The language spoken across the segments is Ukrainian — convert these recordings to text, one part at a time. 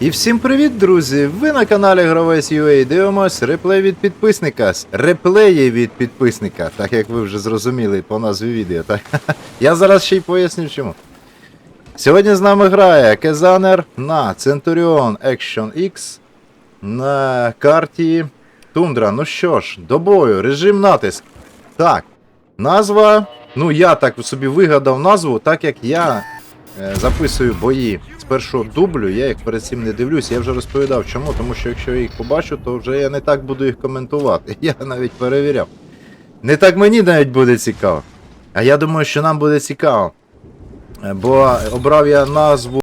І всім привіт, друзі! Ви на каналі Гравець UA дивимось реплей від підписника. Реплеї від підписника, так як ви вже зрозуміли по назві відео. Так? Я зараз ще й поясню чому. Сьогодні з нами грає Кезанер на Centurion Action X на карті Тундра. Ну що ж, до бою, режим натиск. Так, назва. Ну, я так собі вигадав назву, так як я е, записую бої з першого дублю, я їх перед цим не дивлюсь. Я вже розповідав чому, тому що якщо я їх побачу, то вже я не так буду їх коментувати. Я навіть перевіряв. Не так мені навіть буде цікаво. А я думаю, що нам буде цікаво. Е, Бо обрав я назву,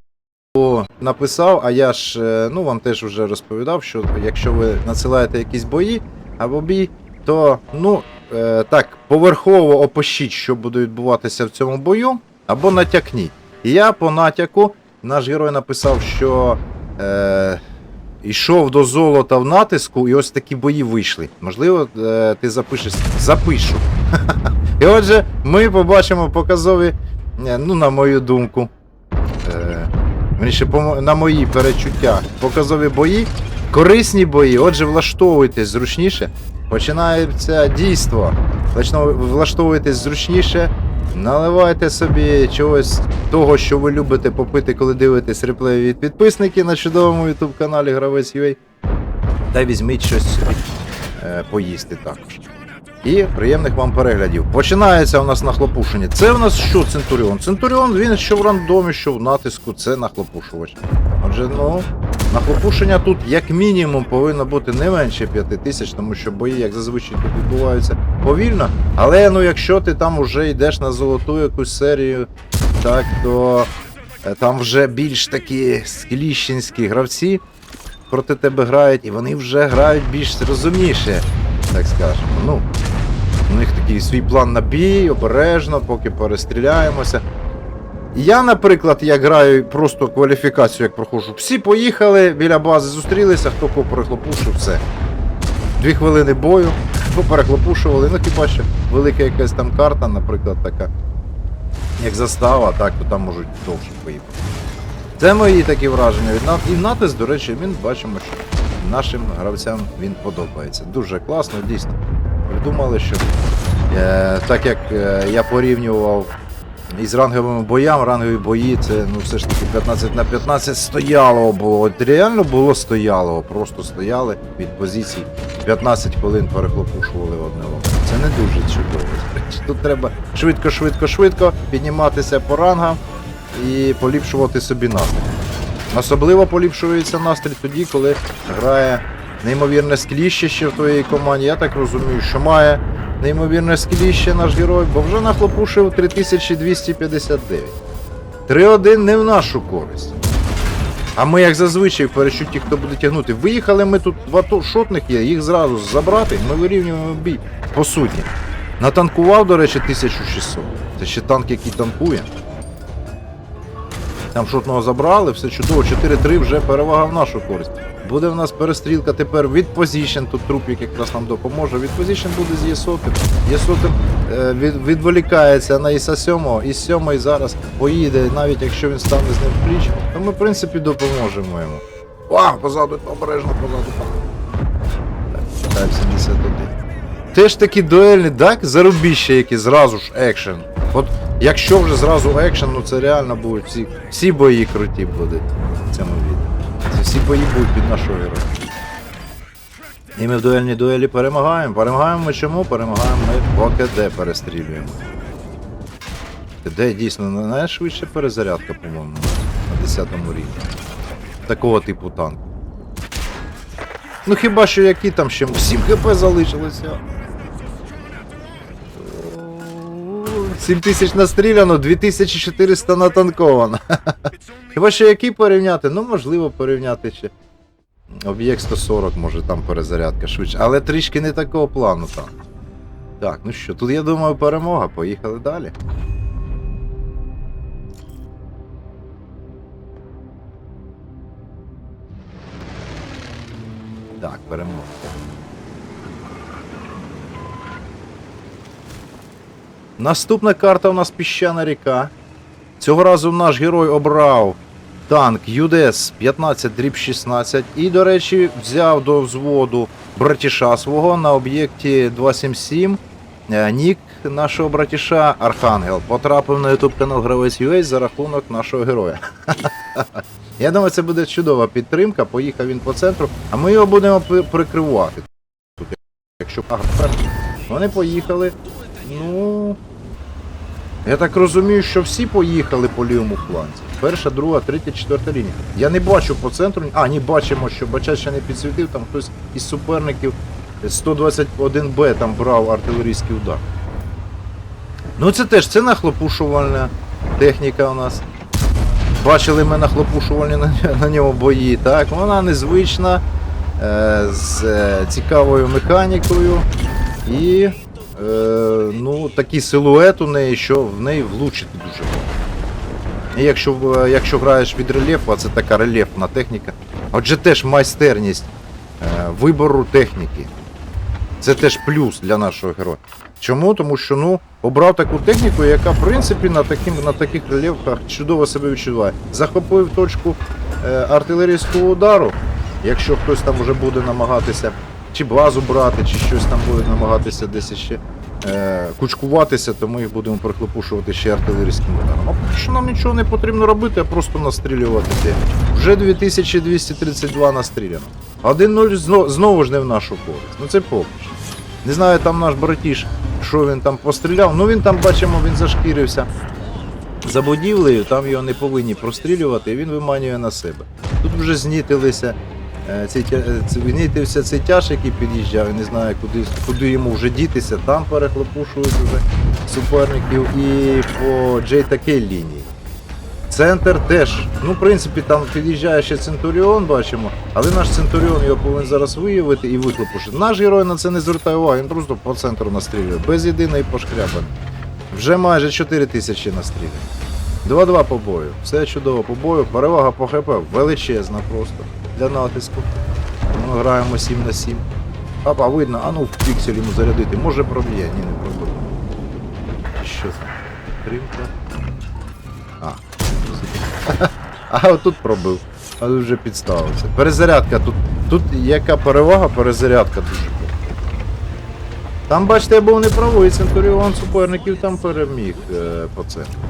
написав, а я ж е, ну, вам теж вже розповідав, що якщо ви надсилаєте якісь бої або бій, то ну, е, так, поверхово опишіть, що буде відбуватися в цьому бою, або натякніть. Я по натяку, наш герой написав, що е, йшов до золота в натиску, і ось такі бої вийшли. Можливо, е, ти запишеш. Запишу. І отже, ми побачимо показові, е, ну, на мою думку. Е, на мої перечуття, показові бої, корисні бої. Отже, влаштовуйтесь зручніше. Починається дійство. Влаштов- Влаштовуйтесь зручніше, наливайте собі чогось того, що ви любите попити, коли дивитесь реплеї від підписників на чудовому YouTube каналі Гравець UA. Та візьміть щось е, поїсти також. І приємних вам переглядів. Починається у нас нахлопушення. Це у нас що Центуріон? Центуріон він що в рандомі, що в натиску, це нахлопушувач. Отже, ну, нахлопушення тут як мінімум повинно бути не менше 5 тисяч, тому що бої, як зазвичай, тут відбуваються повільно. Але ну, якщо ти там вже йдеш на золоту якусь серію, так, то е, там вже більш такі скіліщенські гравці проти тебе грають, і вони вже грають більш розумніше, так скажемо. Ну, у них такий свій план на бій, обережно, поки перестріляємося. Я, наприклад, як граю просто кваліфікацію, як проходжу. Всі поїхали біля бази, зустрілися, хто кого перехлопушив, все. Дві хвилини бою, хто перехлопушували, ну хіба що велика якась там карта, наприклад, така, як застава, так, то там можуть довше поїхати. Це мої такі враження від НАТО. І натиск, до речі, він бачимо, що нашим гравцям він подобається. Дуже класно, дійсно. Придумали, що е, так як е, я порівнював із ранговими боями, рангові бої це ну все ж таки 15 на 15 стояло було. От реально було стояло, просто стояли від позицій. 15 хвилин перехлопушували одне одного. Це не дуже чудово. Тут треба швидко, швидко, швидко підніматися по рангам і поліпшувати собі настрій. Особливо поліпшується настрій тоді, коли грає неймовірне скіліще ще в твоїй команді. Я так розумію, що має неймовірне скіліще наш герой, бо вже нахлопушив 3259. 3-1 не в нашу користь. А ми, як зазвичай, в перечутті, хто буде тягнути. Виїхали ми тут два шотних є, їх зразу забрати, ми вирівнюємо бій. По суті. Натанкував, до речі, 1600. Це ще танк, який танкує. Там шотного забрали, все чудово, 4-3 вже перевага в нашу користь. Буде в нас перестрілка тепер від позішн, тут трупік якраз нам допоможе. Від позішн буде з Єсотим. Єсотим е, від, відволікається на Іса 7, Іс 7 зараз поїде, навіть якщо він стане з ним в пліч, то ми в принципі допоможемо йому. Вау, позаду, обережно позаду. Так, так, 71. Теж такі дуельні, так? Зарубіще, які зразу ж екшен. От якщо вже зразу екшен, ну це реально будуть всі, всі бої круті будуть в цьому відео. Всі бої будуть під нашого героя. І ми в дуельній дуелі перемагаємо. Перемагаємо ми чому? Перемагаємо ми по КД перестрілюємо. КД дійсно найшвидша перезарядка, по-моєму, на 10 рівні. Такого типу танку. Ну хіба що які там ще 7 хп залишилося. 7 тисяч настріляно, 2400 натанковано. Хіба що які порівняти? Ну, можливо, порівняти ще. Об'єкт 140, може там перезарядка швидше. Але трішки не такого плану там. Так, ну що, тут я думаю перемога. Поїхали далі. Так, перемога. Наступна карта у нас піщана ріка. Цього разу наш герой обрав танк ЮДЕС 15 дріб 16 і, до речі, взяв до взводу братіша свого на об'єкті 277. Е, Нік нашого братіша Архангел потрапив на YouTube канал Гравець UA за рахунок нашого героя. Я думаю, це буде чудова підтримка. Поїхав він по центру, а ми його будемо прикривати. Якщо. Вони поїхали. Ну. Я так розумію, що всі поїхали по лівому фланзі. Перша, друга, третя, четверта лінія. Я не бачу по центру. А, ні, бачимо, що Бача ще не підсвітив, там хтось із суперників 121Б там брав артилерійський удар. Ну це теж це нахлопушувальна техніка у нас. Бачили ми нахлопушувальні на, на ньому бої. Так, вона незвична, е, з е, цікавою механікою і е, ну, такий силует у неї, що в неї влучити дуже. І якщо, якщо граєш від рельєфу, а це така рельєфна техніка, отже теж майстерність е, вибору техніки. Це теж плюс для нашого героя. Чому? Тому що ну, обрав таку техніку, яка в принципі на, таким, на таких рельєфах чудово себе відчуває. Захопив точку е, артилерійського удару. Якщо хтось там вже буде намагатися чи базу брати, чи щось там буде намагатися десь ще е, кучкуватися, то ми їх будемо прихлопушувати ще артилерійським ударом. А поки що нам нічого не потрібно робити, а просто настрілювати те. Вже 2232 настріляно. 1-0 знову ж не в нашу користь. Ну це поки. Не знаю, там наш братіш, що він там постріляв. Ну він там, бачимо, він зашкірився за будівлею, там його не повинні прострілювати, і він виманює на себе. Тут вже знітилися. Е, Цей, тя- е, цей тяж, який під'їжджав, не знаю, куди, куди йому вже дітися. Там перехлопушують вже суперників і по такій лінії. Центр теж. Ну, в принципі, там під'їжджає ще Центуріон, бачимо, але наш Центуріон його повинен зараз виявити і вихлопушити. Наш герой на це не звертає уваги, він просто по центру настрілює, без єдиної пошкрябани. Вже майже 4 тисячі настріляно. 2-2 по бою. Все чудово по бою. Перевага по ХП величезна просто для натиску. Ми граємо 7 на 7. Папа, видно, а ну в піксель йому зарядити. Може проб'є, ні, не пробив. Що це? Тримка. А. А отут пробив. А тут вже підставився. Перезарядка тут. Тут яка перевага, перезарядка дуже. Там, бачите, я був неправий, Центуріон суперників там переміг е, по центру.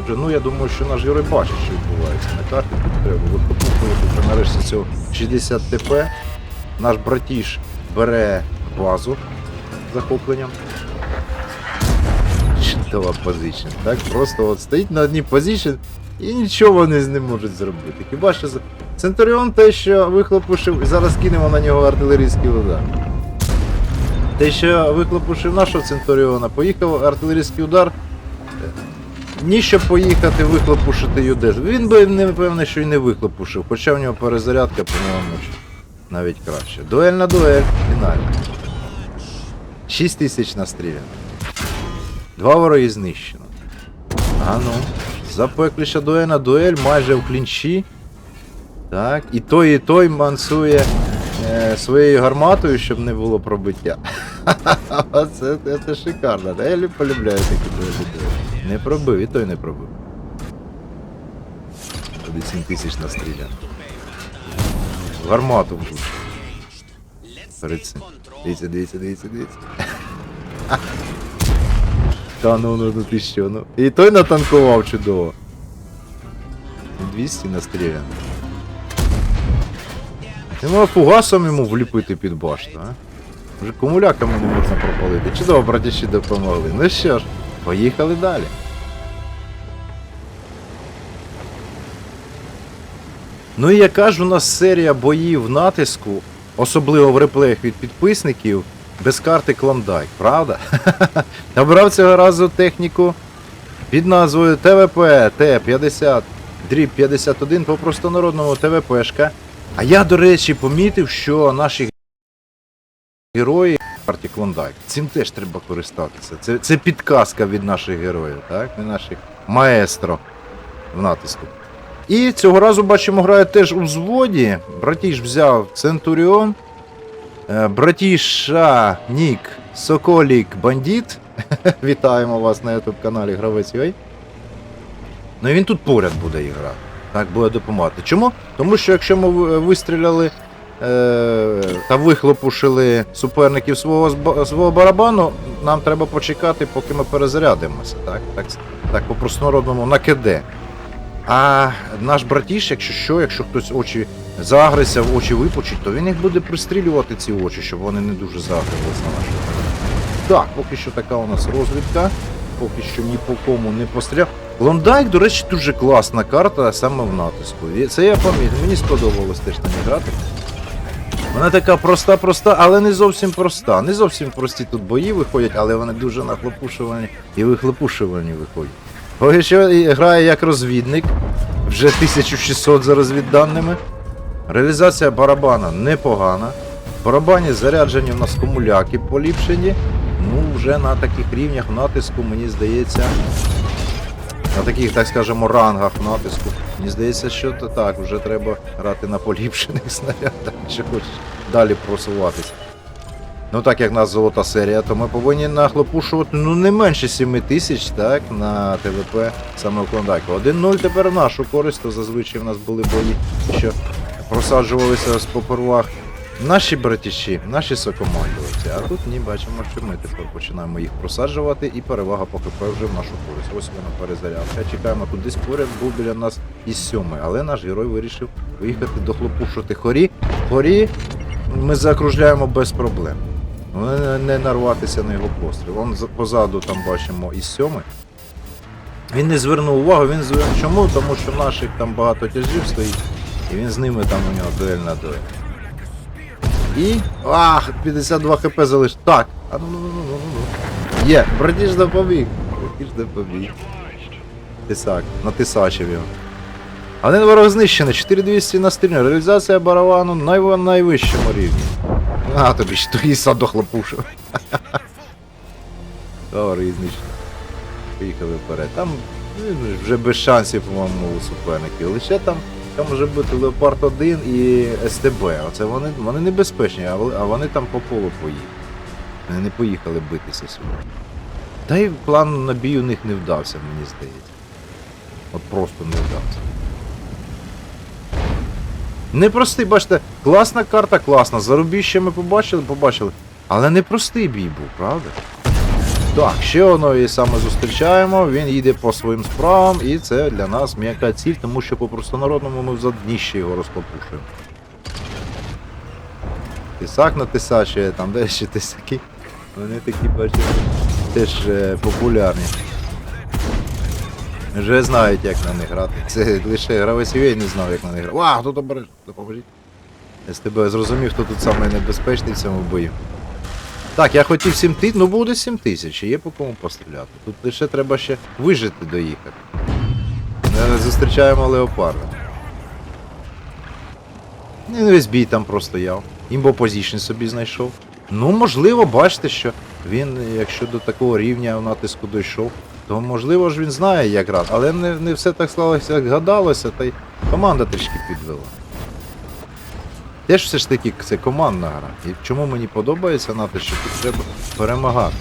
Отже, ну я думаю, що наш герой бачить, що відбувається на карті. Тут треба викопувати вже нарешті цього 60 ТП. Наш братіш бере базу захопленням. Чудова позиція. Так, просто от стоїть на одній позиції і нічого вони з ним можуть зробити. Хіба що Центуріон те, що вихлопушив, і зараз кинемо на нього артилерійський удар. Те, що вихлопушив нашого Центуріона, поїхав артилерійський удар. Ні, щоб поїхати вихлопушити Юдес. Він би не певний, що і не вихлопушив, хоча в нього перезарядка, по-моєму, навіть краще. Дуель на дуель, фінальна. 6 тисяч настріляно. Два вороги знищено. А ну, запекліша дуель на дуель, майже в клінчі. Так, і той, і той мансує е, своєю гарматою, щоб не було пробиття. Це, це, шикарно. да? Я лю- полюбляю такі дуелі. Не пробив, і той не пробив. Туди 7 тисяч настріляно. В гармату влучив. Перед. Дивіться, дивіться, дивіться, дивіться. Та ну ну ну ти що, ну. І той натанкував чудово. 200 настріляно. Можна фугасом йому вліпити під башту, а? Вже кумуляками не можна пропалити. Чудово, братіші допомогли. Ну що ж, поїхали далі. Ну і яка ж у нас серія боїв натиску, особливо в реплеях від підписників, без карти Клондайк, правда? Набрав цього разу техніку під назвою ТВП Т-50 дріб 51 по простонародному ТВПшка. А я, до речі, помітив, що наші герої карті Клондайк. Цим теж треба користатися. Це, це підказка від наших героїв, так? Не наших маестро в натиску. І цього разу бачимо, грає теж у взводі. Братіш взяв Центуріон. Е, Братіша Нік Соколік Бандіт. Вітаємо вас на YouTube каналі Гравець UA. Ну і він тут поряд буде грати. Так, буде допомагати. Чому? Тому що якщо ми вистріляли та вихлопушили суперників свого, свого барабану, нам треба почекати, поки ми перезарядимося. Так, так, так по простонародному на КД. А наш братіш, якщо що, якщо хтось очі загриться, в очі випучить, то він їх буде пристрілювати ці очі, щоб вони не дуже загрились на нашу. Так, поки що така у нас розвідка. Поки що ні по кому не постріляв. Лондайк, до речі, дуже класна карта саме в натиску. Це я пам'ятаю, мені сподобалось теж на грати. Вона така проста-проста, але не зовсім проста. Не зовсім прості тут бої виходять, але вони дуже нахлопушувані і вихлопушувані виходять. Поки що грає як розвідник, вже 1600 за розвідданими. Реалізація барабана непогана. В барабані заряджені в нас комуляки поліпшені. Ну, вже на таких рівнях натиску, мені здається, на таких, так скажемо, рангах натиску. Мені здається, що то так, вже треба грати на поліпшених снарядах, якщо хочеш далі просуватися. Ну так як нас золота серія, то ми повинні нахлопушувати ну не менше 7 тисяч, так, на ТВП саме в Клондайку. 1-0 тепер нашу користь, то зазвичай в нас були бої, що просаджувалися з попервах наші братіші, наші сокомандувачі. А тут ні, бачимо, що ми тепер починаємо їх просаджувати, і перевага по вже в нашу користь. Ось вона перезарядка. Чекаємо тут десь поряд, був біля нас із сьомий, але наш герой вирішив виїхати дохлопушувати хорі. Хорі ми закружляємо без проблем. Ну, Не, нарватися на його постріл. Он за- позаду там бачимо із сьомий. Він не звернув увагу, він звернув. Чому? Тому що наших там багато тяжів стоїть, і він з ними там у нього дуель на дуель. І. Ах, 52 хп залиш. Так. А ну ну ну ну ну ну. Є, братіж допоміг. Братіж допоміг. Тисак, натисачив його. Один ворог знищений, 4200 на стрільну. Реалізація барабану на най- найвищому рівні. А, тобі ж твій сад дохлопушив. Добре, знищений. Поїхали вперед. Там ну, вже без шансів, по-моєму, у суперників. Лише там, там може бути Леопард 1 і СТБ. Оце вони, вони небезпечні, а вони- там по полу поїхали. Вони не поїхали битися сюди. Та й план на бій у них не вдався, мені здається. От просто не вдався. Непростий, бачите, класна карта, класна. Зарубіще ми побачили, побачили. Але непростий бій був, правда? Так, ще одного і саме зустрічаємо. Він їде по своїм справам, і це для нас м'яка ціль, тому що по простонародному ми в задніще його розклопушуємо. Тисак на тисачі, там де ще тисаки. Вони такі, бачите, теж е, популярні. Вже знають, як на них грати. Це лише гравець UA не знав, як на них грати. Вау, хто обережно, допоможіть. Я з тебе зрозумів, хто тут самий небезпечний в цьому бою. Так, я хотів 7 тисяч, ну буде 7 тисяч, є по кому постріляти. Тут лише треба ще вижити доїхати. Ми зустрічаємо леопарда. Ну, весь бій там простояв. Імбо позішн собі знайшов. Ну, можливо, бачите, що він, якщо до такого рівня в натиску дійшов, то можливо ж він знає, як грати. Але не, не все так склалося, як гадалося, та й команда трішки підвела. Теж все ж таки це командна гра. І чому мені подобається НАТО, що тут треба перемагати.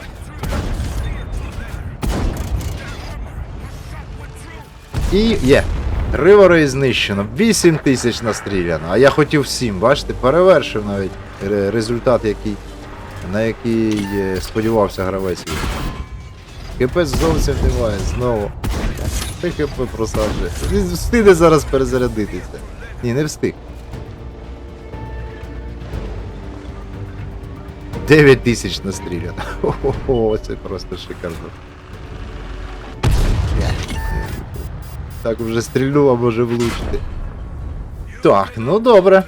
І є. Три вори знищено, 8 тисяч настріляно. А я хотів 7, бачите, перевершив навіть результат, який, на який е, сподівався гравець. КП зовсім немає, знову. Ти КП просаджує. Він зараз перезарядитися. Ні, не встиг. 9 тисяч настріляно. Ого, це просто шикарно. Так вже стрільну, а може влучити. Так, ну добре.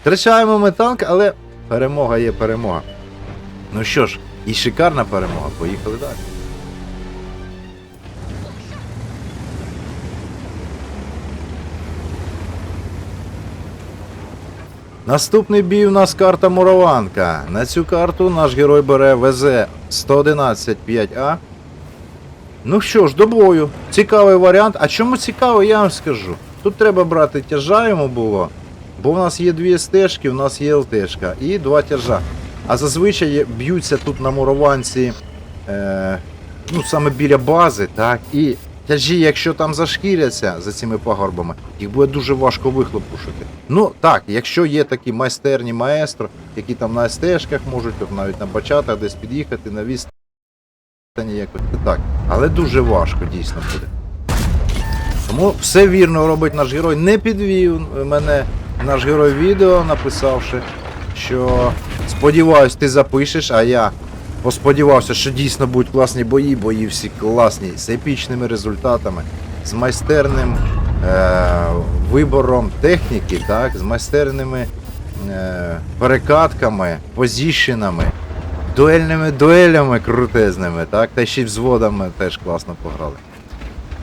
Втрачаємо ми танк, але перемога є перемога. Ну що ж, і шикарна перемога. Поїхали далі. Наступний бій у нас карта Мураванка. На цю карту наш герой бере ВЗ 111 5А. Ну що ж, до бою. Цікавий варіант. А чому цікавий, я вам скажу. Тут треба брати тяжа йому було. Бо в нас є дві стежки, в нас є ЛТшка і два тяжа. А зазвичай б'ються тут на мурованці е, ну, саме біля бази, так, і тяжі, якщо там зашкіряться за цими пагорбами, їх буде дуже важко вихлопушити. Ну так, якщо є такі майстерні маестро, які там на СТшках можуть, навіть на бачатах десь під'їхати на відстані якось так. Але дуже важко дійсно буде. Тому все вірно робить наш герой. Не підвів мене наш герой відео, написавши, що сподіваюсь, ти запишеш, а я посподівався, що дійсно будуть класні бої, бої всі класні, з епічними результатами, з майстерним е- вибором техніки, так, з майстерними е- перекатками, позіщенами, дуельними дуелями крутезними, так, та ще й взводами теж класно пограли.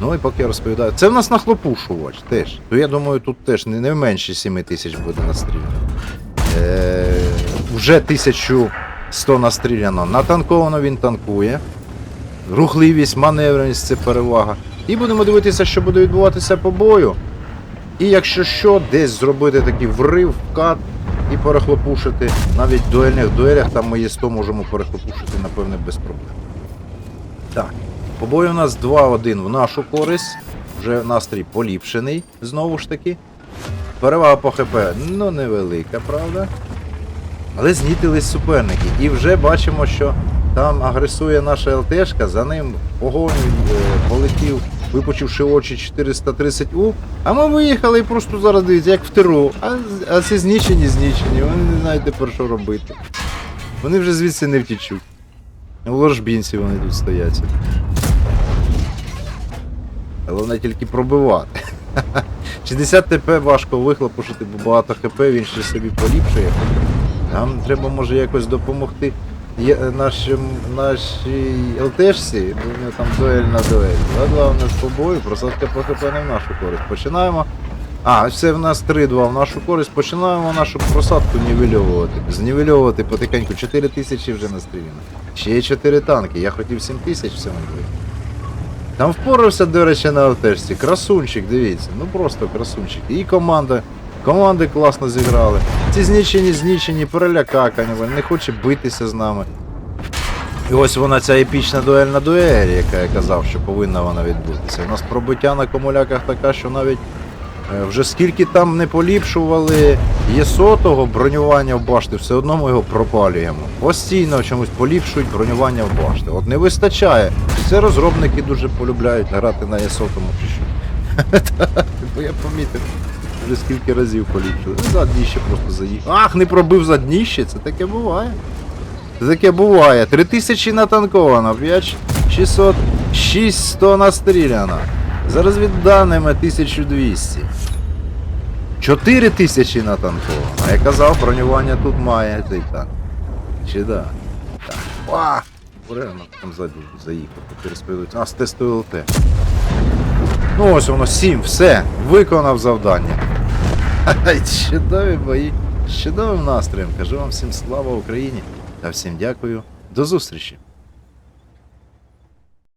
Ну і поки я розповідаю. Це в нас на хлопушувач теж. То я думаю, тут теж не, менше 7 тисяч буде настріляно. Е, вже 1100 настріляно. Натанковано він танкує. Рухливість, маневреність це перевага. І будемо дивитися, що буде відбуватися по бою. І якщо що, десь зробити такий врив, вкат і перехлопушити. Навіть в дуельних дуелях там ми є 100 можемо перехлопушити, напевне, без проблем. Так. По бою у нас 2-1 в нашу користь. Вже настрій поліпшений, знову ж таки. Перевага по ХП, ну невелика, правда. Але знітились суперники. І вже бачимо, що там агресує наша ЛТшка, за ним погоню е, полетів, випучивши очі 430У. А ми виїхали і просто зараз дивіться, як в тиру. А, а ці знічені, знічені, вони не знають тепер, що робити. Вони вже звідси не втічуть. В ложбінці вони тут стоять. Головне тільки пробивати. 60 ТП важко вихлопушити, бо багато ХП він ще собі поліпшує. Нам треба може якось допомогти е, нашим, нашій ЛТшці, бо в нього там дуель на дуель. Ладно, у нас по бою, просадка по не в нашу користь. Починаємо. А, це в нас 3-2 в нашу користь. Починаємо нашу просадку нівельовувати. Знівельовувати потихеньку 4 тисячі вже настріляно. Ще є 4 танки, я хотів 7 тисяч в цьому бою. Там впорався, до речі, на ЛТшці. Красунчик, дивіться. Ну просто красунчик. І команда. Команди класно зіграли. Ці знічені, знічені, перелякакані, вони не хоче битися з нами. І ось вона ця епічна дуель на яка я казав, що повинна вона відбутися. У нас пробиття на комуляках така, що навіть е, вже скільки там не поліпшували є сотого бронювання в башти, все одно ми його пропалюємо. Постійно чомусь поліпшують бронювання в башти. От не вистачає. Це розробники дуже полюбляють грати на Є-сотому чи що. Бо я помітив. Вже скільки разів поліпшили. Ну, задніще просто заїхав. Ах, не пробив задніще, це таке буває. Це таке буває. 3000 натанковано, 5 600, 600 настріляно. За розвідданими 1200. 4000 натанковано. А я казав, бронювання тут має цей танк. Чи да? Так. А! Бурено там ззаду заїхав, розповідуть. А, з тесту ЛТ. Ну ось воно 7, все, виконав завдання. Чудові бої, з чудовим настроєм. Кажу вам всім слава Україні та всім дякую. До зустрічі!